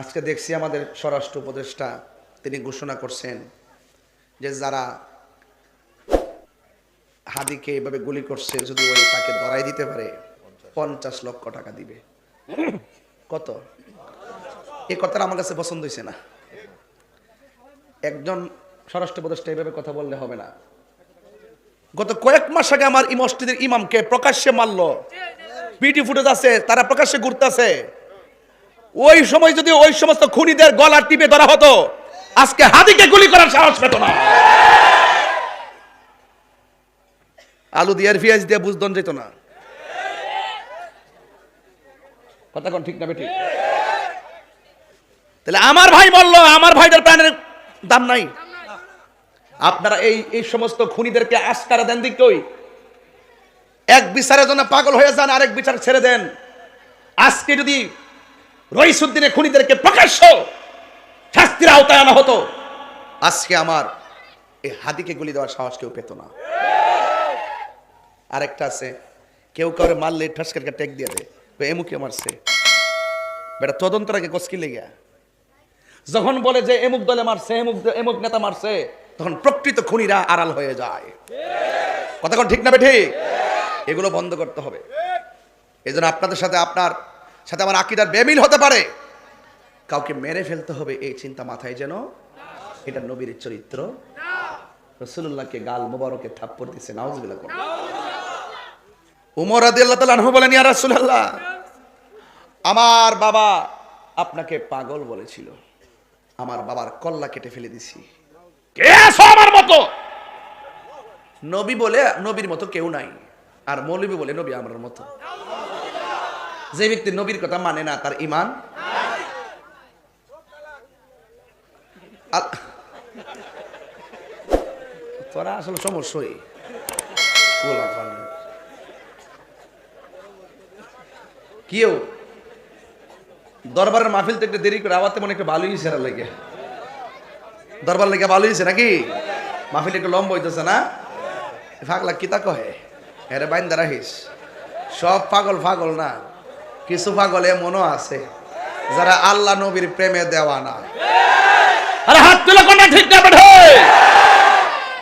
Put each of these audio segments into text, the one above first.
আজকে দেখছি আমাদের স্বরাষ্ট্র উপদেষ্টা, তিনি ঘোষণা করছেন যে যারা হাদিকে এভাবে গুলি করছে, যদি ওই তাকে ধরাই দিতে পারে, পঞ্চাশ লক্ষ টাকা দিবে। কত? এই কথাটা আমার কাছে পছন্দ হয়েছে না। একজন স্বরাষ্ট্র উপদেষ্টা এইভাবে কথা বললে হবে না। গত কয়েক মাস আগে আমার এই মসজিদের ইমামকে প্রকাশ্যে মারলো। পিটি ফুটেজ আছে, তারা প্রকাশ্যে ঘুরতেছে। ওই সময় যদি ওই সমস্ত খুনিদের গলা টিপে ধরা হতো, আজকে হাদিকে গুলি করার সাহস পেত না। আলু দিয়ে পেঁয়াজ দিয়ে বুঝদন যেত না। কথা কোন ঠিক না বেঠিক? তাহলে আমার ভাই বলল আমার ভাইদের প্রাণের দাম নাই। আপনারা এই এই সমস্ত খুনিদেরকে আস্কারা দেন দিক কই? এক বিচারের জন্য পাগল হয়ে যান, আরেক বিচার ছেড়ে দেন। আজকে যদি রইসুদ্দিনের খুনিদেরকে প্রকাশ্য শাস্তির আওতায় আনা হতো। আজকে আমার এই হাদিকে গুলি দেওয়ার সাহস কেউ পেত না। আরেকটা আছে, কেউ কাউরে মারলে ঠাসকারকে টেক দিয়ে দেয় এমুকে মারছে। বেটা, তদন্তর আগে কসকি লেগে। যখন বলে যে এমুক দলে মারছে এমুক এমুক নেতা মারছে, তখন প্রকৃত খুনিরা আড়াল হয়ে যায়। কথা ঠিক না ঠিক? এগুলো বন্ধ করতে হবে। এই আপনাদের সাথে আপনার সাথে আমার আকিদার বেমিল হতে পারে। কাউকে মেরে ফেলতে হবে, এই চিন্তা মাথায় যেন এটা নবীর চরিত্র। রসুল্লাহকে গাল মোবারকে থাপ্পড় দিছে, নাউজবিল্লাহ কোন উমর আদি আল্লাহ তালা বলেন, ইয়া রাসূলুল্লাহ, আমার বাবা আপনাকে পাগল বলেছিল। আমার বাবার কল্লা কেটে ফেলে দিছি। কে আছো আমার মতো? নবী বলে, নবীর মতো কেউ নাই। আর মৌলবী বলে, নবী আমার মতো। যে ব্যক্তি নবীর কথা মানে না, তার ইমান তোরা আসলে সমস্যাই। কেউ দরবারের মাহফিল একটু দেরি করে আবার মনে একটু ভালোই সেরা লেগে। দরবার লেগে ভালোই হয়েছে নাকি? মাহফিল একটু লম্বা হইতেছে না? ফাগলা কিতা কহে? এরে বাইন রাখিস। সব পাগল পাগল না। কিছু পাগল এমনও আছে যারা আল্লাহ নবীর প্রেমে দেওয়া না আরে হাত তুলে কোনটা ঠিক না বেঠে?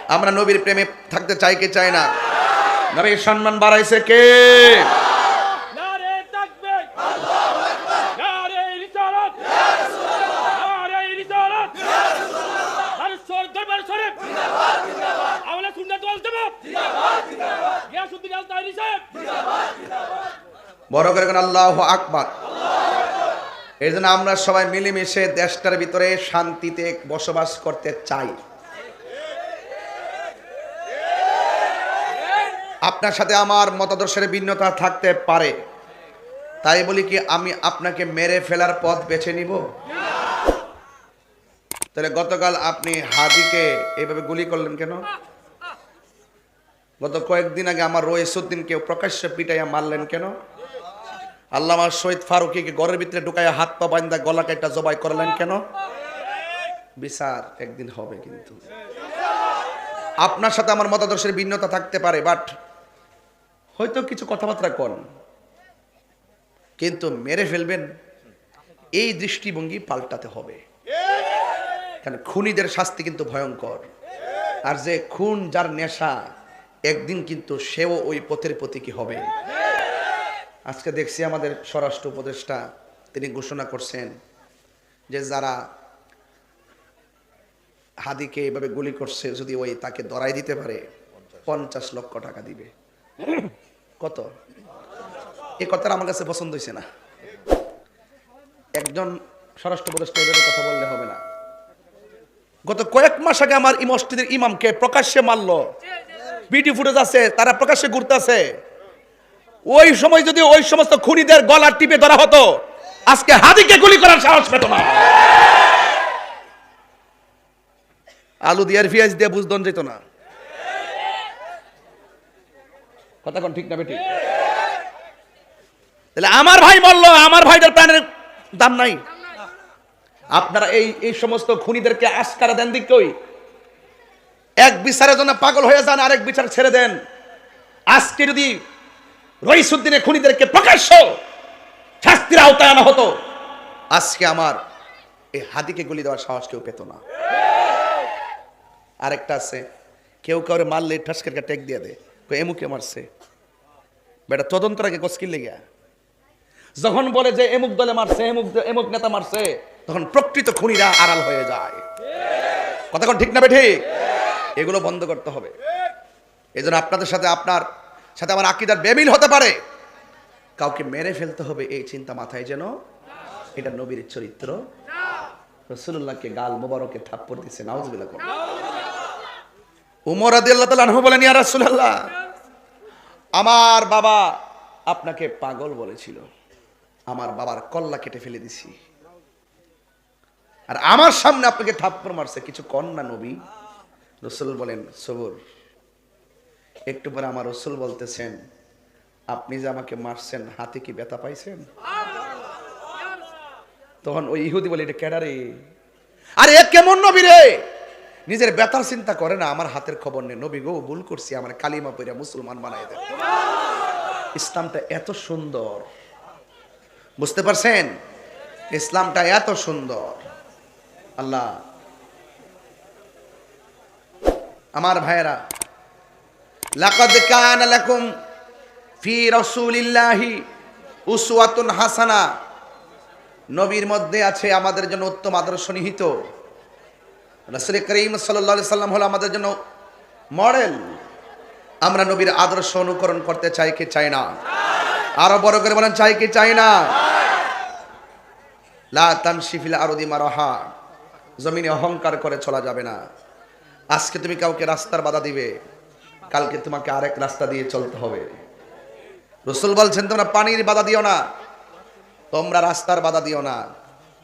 আমরা নবীর প্রেমে থাকতে চাই কি চাই না? নবীর সম্মান বাড়াইছে কে? নারে তাকবীর বড় করে কোন আল্লাহ আকবার। এই জন্য আমরা সবাই মিলেমিশে দেশটার ভিতরে শান্তিতে বসবাস করতে চাই। আপনার সাথে আমার মতাদর্শের ভিন্নতা থাকতে পারে। তাই বলি কি, আমি আপনাকে মেরে ফেলার পথ বেছে নিব। তাহলে গতকাল আপনি হাদিকে এইভাবে গুলি করলেন কেন? গত কয়েকদিন আগে আমার রয়েসুদ্দিনকে প্রকাশ্য পিটাইয়া মারলেন কেন? আল্লাহ আমার শহীদ ফারুকিকে ঘরের ভিতরে ঢুকাইয়া হাত পা বান্ধা গলা কাটা জবাই করলেন কেন? বিচার একদিন হবে কিন্তু। আপনার সাথে আমার মতাদর্শের ভিন্নতা থাকতে পারে বাট হয়তো কিছু কথাবার্তা কন। কিন্তু মেরে ফেলবেন, এই দৃষ্টিভঙ্গি পাল্টাতে হবে। কারণ খুনিদের শাস্তি কিন্তু ভয়ঙ্কর। আর যে খুন যার নেশা, একদিন কিন্তু সেও ওই পথের প্রতীকী হবে। আজকে দেখছি আমাদের স্বরাষ্ট্র উপদেষ্টা, তিনি ঘোষণা করছেন যে যারা হাদিকে এভাবে গুলি করছে, যদি ওই তাকে ধরাই দিতে পারে, পঞ্চাশ লক্ষ টাকা দিবে। কত? এই কথাটা আমার কাছে পছন্দ হয়েছে না। একজন স্বরাষ্ট্র উপদেষ্টা এভাবে কথা বললে হবে না। গত কয়েক মাস আগে আমার এই মসজিদের ইমামকে প্রকাশ্যে মারলো। পিটি ফুটেজ আছে, তারা প্রকাশ্যে ঘুরতেছে। ওই সময় যদি ওই সমস্ত খুনিদের গলা টিপে ধরা হতো, আজকে হাদিকে গুলি করার সাহস পেত না। আলু দিয়ে পেঁয়াজ দিয়ে বুঝদন যেত না। কথা কোন ঠিক না বেঠিক? তাহলে আমার ভাই বলল, আমার ভাইদের প্রাণের দাম নাই। আপনারা এই এই সমস্ত খুনিদেরকে আস্কারা দেন দিক কই? এক বিচারের জন্য পাগল হয়ে যান, আরেক বিচার ছেড়ে দেন। আজকে যদি রইসুদ্দিনের খুনিদেরকে প্রকাশ্য শাস্তির আওতায় আনা হতো। আজকে আমার এই হাতিকে গুলি দেওয়ার সাহস কেউ পেত না। আরেকটা আছে, কেউ কাউরে মারলে ঠাস করে টেক দিয়ে দে এমুকে মারছে। বেটা তদন্তর আগে কসকিল লেগে যখন বলে যে এমুক দলে মারছে, এমুক এমুক নেতা মারছে, তখন প্রকৃত খুনিরা আড়াল হয়ে যায়। কথা ঠিক না বে ঠিক? এগুলো বন্ধ করতে হবে। এই জন্য আপনাদের সাথে আপনার সাথে আমার আকিদার বেমিল হতে পারে। কাউকে মেরে ফেলতে হবে এই চিন্তা মাথায় যেন এটা নবীর চরিত্র। রসুল্লাহকে গাল মোবারকে দিছে, নাউজবিল্লাহ করে উমর আদি আল্লাহ তালা বলেন আমার বাবা আপনাকে পাগল বলেছিল। আমার বাবার কল্লা কেটে ফেলে দিছি। আর আমার সামনে আপনাকে থাপ্পড় মারছে। কিছু কন্যা নবী। রসুল বলেন, সবুর একটু পরে আমার রসুল বলতেছেন, আপনি যে আমাকে মারছেন, হাতে কি ব্যথা পাইছেন? তখন ওই ইহুদি বলে, এটা ক্যাডারে আরে কেমন নবী রে? নিজের ব্যথার চিন্তা করে না, আমার হাতের খবর নেই নবী গো, ভুল করছি, আমার কালিমা পইরা মুসলমান বানাই দেন। ইসলামটা এত সুন্দর। বুঝতে পারছেন? ইসলামটা এত সুন্দর। আল্লাহ, আমার ভাইয়েরা লাকাদ কানা লাকুম ফি রাসূলিল্লাহি উসওয়াতুন হাসানা। নবীর মধ্যে আছে আমাদের জন্য উত্তম আদর্শ নিহিত। রাসূল করিম সাল্লাল্লাহু সাল্লাম হলো আমাদের জন্য মডেল। আমরা নবীর আদর্শ অনুকরণ করতে চাই কি চাই না? আরও বড় করে বলেন, চাই কি চাই না? লা তামশি ফিল আরদি মারাহা। জমিনে অহংকার করে চলা যাবে না। আজকে তুমি কাউকে রাস্তার বাধা দিবে। কালকে তোমাকে আরেক রাস্তা দিয়ে চলতে হবে। রসুল বলছেন, তোমরা পানির বাধা দিও না। তোমরা রাস্তার বাধা দিও না।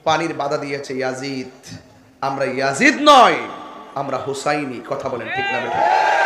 পানির বাধা দিয়েছে ইয়াজিদ। আমরা ইয়াজিদ নয়, আমরা হুসাইনি। কথা বলেন ঠিক না বেটা।